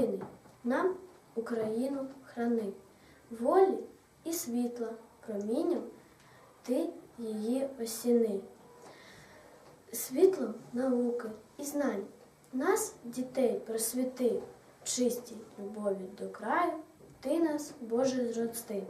єдиний, нам Україну храни, волі і світла промінням ти її осіни. Світлом науки і знань нас, дітей, просвіти, в чистій любові до краю, ти нас, Боже, зрости.